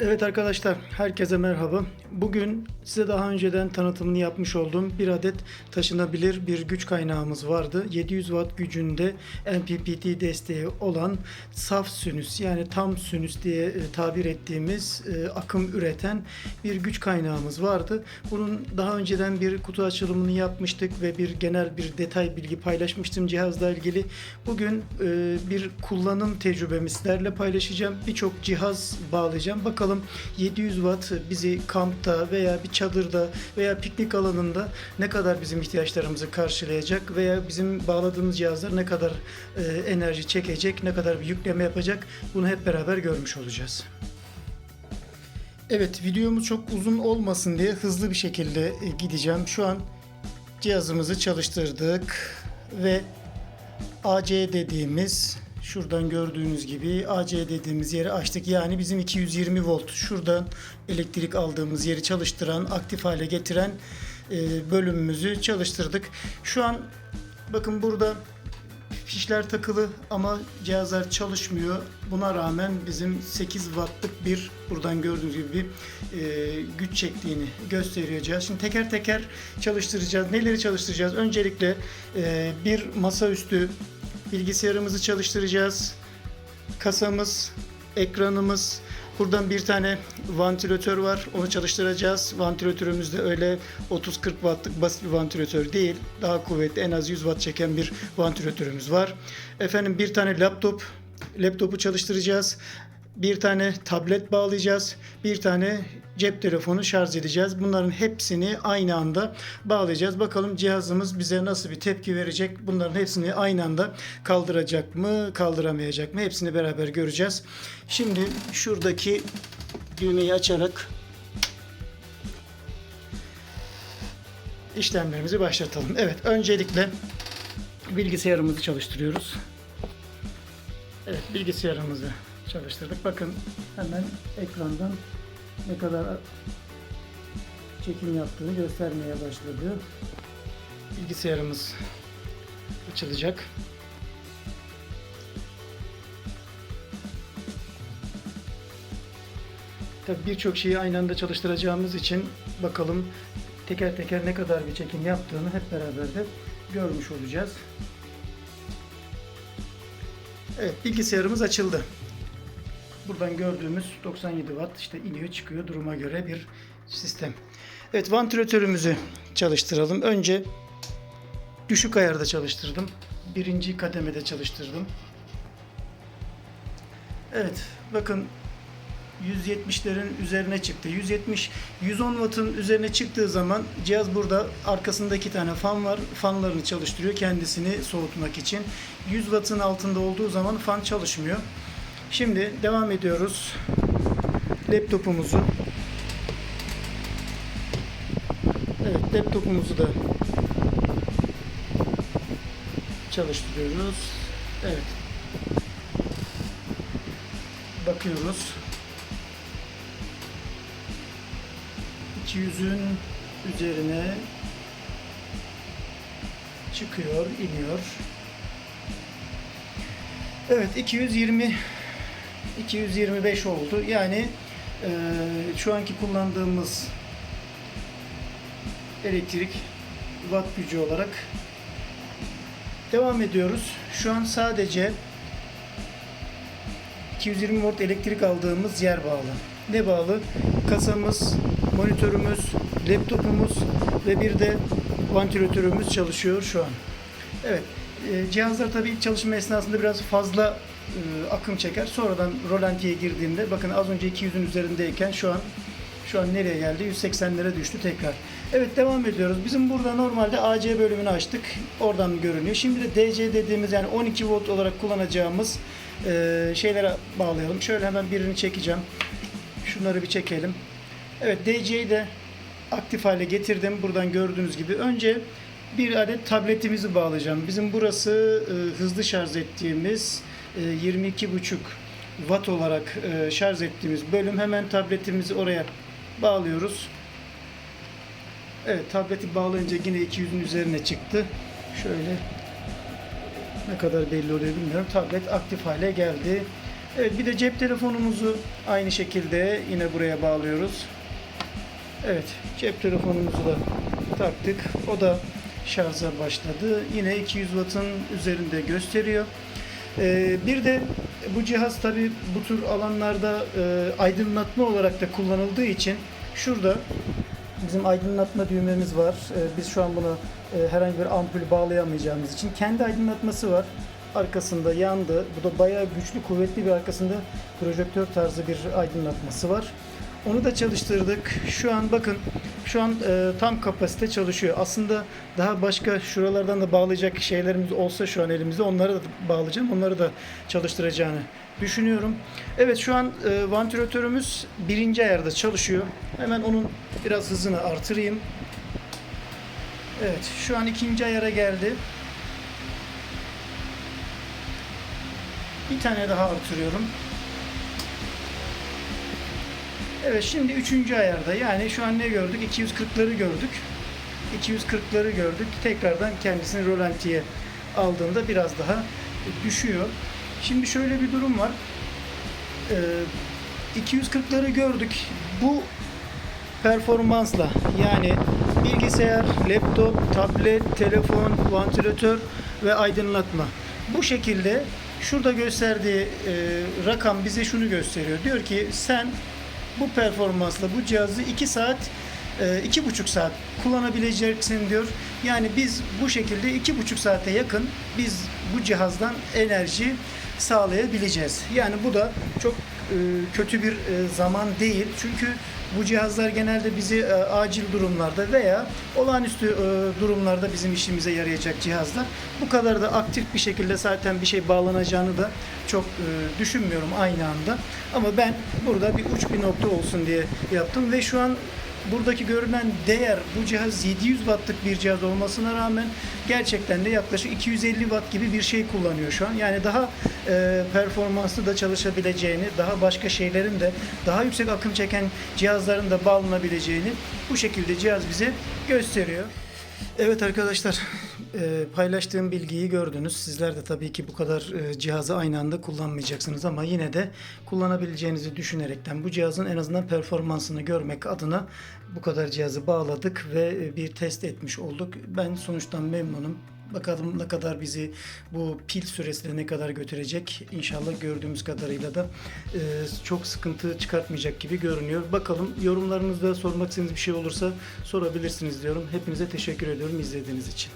Evet arkadaşlar, herkese merhaba. Bugün size daha önceden tanıtımını yapmış olduğum bir adet taşınabilir bir güç kaynağımız vardı. 700 watt gücünde MPPT desteği olan saf sünüs yani tam sünüs diye e, tabir ettiğimiz e, akım üreten bir güç kaynağımız vardı. Bunun daha önceden bir kutu açılımını yapmıştık ve bir genel bir detay bilgi paylaşmıştım cihazla ilgili. Bugün e, bir kullanım tecrübemi sizlerle paylaşacağım. Birçok cihaz bağlayacağım. Bakalım 700 watt bizi kampta veya bir çadırda veya piknik alanında ne kadar bizim ihtiyaçlarımızı karşılayacak veya bizim bağladığımız cihazlar ne kadar e, enerji çekecek, ne kadar bir yükleme yapacak bunu hep beraber görmüş olacağız. Evet videomuz çok uzun olmasın diye hızlı bir şekilde e, gideceğim. Şu an cihazımızı çalıştırdık ve AC dediğimiz şuradan gördüğünüz gibi AC dediğimiz yeri açtık. Yani bizim 220 volt şuradan elektrik aldığımız yeri çalıştıran, aktif hale getiren e, bölümümüzü çalıştırdık. Şu an bakın burada fişler takılı ama cihazlar çalışmıyor. Buna rağmen bizim 8 wattlık bir buradan gördüğünüz gibi bir e, güç çektiğini gösteriyor cihaz. Şimdi teker teker çalıştıracağız. Neleri çalıştıracağız? Öncelikle e, bir masaüstü bilgisayarımızı çalıştıracağız. Kasamız, ekranımız, Buradan bir tane vantilatör var. Onu çalıştıracağız. Vantilatörümüz de öyle 30-40 wattlık basit bir vantilatör değil. Daha kuvvetli en az 100 watt çeken bir vantilatörümüz var. Efendim bir tane laptop. Laptopu çalıştıracağız. Bir tane tablet bağlayacağız. Bir tane cep telefonu şarj edeceğiz. Bunların hepsini aynı anda bağlayacağız. Bakalım cihazımız bize nasıl bir tepki verecek. Bunların hepsini aynı anda kaldıracak mı, kaldıramayacak mı? Hepsini beraber göreceğiz. Şimdi şuradaki düğmeyi açarak işlemlerimizi başlatalım. Evet, öncelikle bilgisayarımızı çalıştırıyoruz. Evet, bilgisayarımızı çalıştırdık. Bakın hemen ekrandan ne kadar çekim yaptığını göstermeye başladı. Bilgisayarımız açılacak. Tabii birçok şeyi aynı anda çalıştıracağımız için bakalım teker teker ne kadar bir çekim yaptığını hep beraber de görmüş olacağız. Evet bilgisayarımız açıldı. Buradan gördüğümüz 97 watt işte iniyor çıkıyor duruma göre bir sistem. Evet vantilatörümüzü çalıştıralım. Önce düşük ayarda çalıştırdım. Birinci kademede çalıştırdım. Evet bakın 170'lerin üzerine çıktı. 170 110 wattın üzerine çıktığı zaman cihaz burada arkasında iki tane fan var. Fanlarını çalıştırıyor kendisini soğutmak için. 100 wattın altında olduğu zaman fan çalışmıyor. Şimdi devam ediyoruz. Laptopumuzu Evet, laptopumuzu da çalıştırıyoruz. Evet. Bakıyoruz. 200'ün üzerine çıkıyor, iniyor. Evet, 220 225 oldu. Yani e, şu anki kullandığımız elektrik watt gücü olarak devam ediyoruz. Şu an sadece 220 volt elektrik aldığımız yer bağlı. Ne bağlı? Kasamız, monitörümüz, laptopumuz ve bir de vantilatörümüz çalışıyor şu an. Evet. e, Cihazlar tabii çalışma esnasında biraz fazla e, akım çeker. Sonradan rolantiye girdiğinde bakın az önce 200'ün üzerindeyken şu an şu an nereye geldi? 180'lere düştü tekrar. Evet devam ediyoruz. Bizim burada normalde AC bölümünü açtık. Oradan görünüyor. Şimdi de DC dediğimiz yani 12 volt olarak kullanacağımız e, şeylere bağlayalım. Şöyle hemen birini çekeceğim. Şunları bir çekelim. Evet DC'yi de aktif hale getirdim. Buradan gördüğünüz gibi. Önce bir adet tabletimizi bağlayacağım. Bizim burası e, hızlı şarj ettiğimiz 22,5 watt olarak e, şarj ettiğimiz bölüm. Hemen tabletimizi oraya bağlıyoruz. Evet tableti bağlayınca yine 200'ün üzerine çıktı. Şöyle ne kadar belli oluyor bilmiyorum. Tablet aktif hale geldi. Evet bir de cep telefonumuzu aynı şekilde yine buraya bağlıyoruz. Evet cep telefonumuzu da taktık. O da şarja başladı. Yine 200 wattın üzerinde gösteriyor. Ee, bir de bu cihaz tabi bu tür alanlarda e, aydınlatma olarak da kullanıldığı için şurada bizim aydınlatma düğmemiz var. Ee, biz şu an buna e, herhangi bir ampul bağlayamayacağımız için kendi aydınlatması var. Arkasında yandı. Bu da bayağı güçlü, kuvvetli bir arkasında projektör tarzı bir aydınlatması var. Onu da çalıştırdık. Şu an bakın şu an e, tam kapasite çalışıyor. Aslında daha başka şuralardan da bağlayacak şeylerimiz olsa şu an elimizde onları da bağlayacağım. Onları da çalıştıracağını düşünüyorum. Evet şu an e, vantilatörümüz birinci ayarda çalışıyor. Hemen onun biraz hızını artırayım. Evet şu an ikinci ayara geldi. Bir tane daha artırıyorum. Evet şimdi üçüncü ayarda yani şu an ne gördük? 240'ları gördük. 240'ları gördük. Tekrardan kendisini rolantiye aldığında biraz daha düşüyor. Şimdi şöyle bir durum var. Ee, 240'ları gördük. Bu performansla yani bilgisayar, laptop, tablet, telefon, vantilatör ve aydınlatma. Bu şekilde şurada gösterdiği e, rakam bize şunu gösteriyor. Diyor ki sen bu performansla bu cihazı 2 saat e, iki buçuk saat kullanabileceksin diyor. Yani biz bu şekilde iki buçuk saate yakın biz bu cihazdan enerji sağlayabileceğiz. Yani bu da çok kötü bir e, zaman değil. Çünkü bu cihazlar genelde bizi e, acil durumlarda veya olağanüstü e, durumlarda bizim işimize yarayacak cihazlar. Bu kadar da aktif bir şekilde zaten bir şey bağlanacağını da çok e, düşünmüyorum aynı anda. Ama ben burada bir uç bir nokta olsun diye yaptım ve şu an buradaki görünen değer bu cihaz 700 wattlık bir cihaz olmasına rağmen gerçekten de yaklaşık 250 watt gibi bir şey kullanıyor şu an. Yani daha e, performanslı da çalışabileceğini, daha başka şeylerin de daha yüksek akım çeken cihazların da bağlanabileceğini bu şekilde cihaz bize gösteriyor. Evet arkadaşlar e, paylaştığım bilgiyi gördünüz. Sizler de tabii ki bu kadar e, cihazı aynı anda kullanmayacaksınız ama yine de kullanabileceğinizi düşünerekten bu cihazın en azından performansını görmek adına bu kadar cihazı bağladık ve e, bir test etmiş olduk. Ben sonuçtan memnunum. Bakalım ne kadar bizi bu pil süresiyle ne kadar götürecek. İnşallah gördüğümüz kadarıyla da e, çok sıkıntı çıkartmayacak gibi görünüyor. Bakalım yorumlarınızda sormak istediğiniz bir şey olursa sorabilirsiniz diyorum. Hepinize teşekkür ediyorum izlediğiniz için.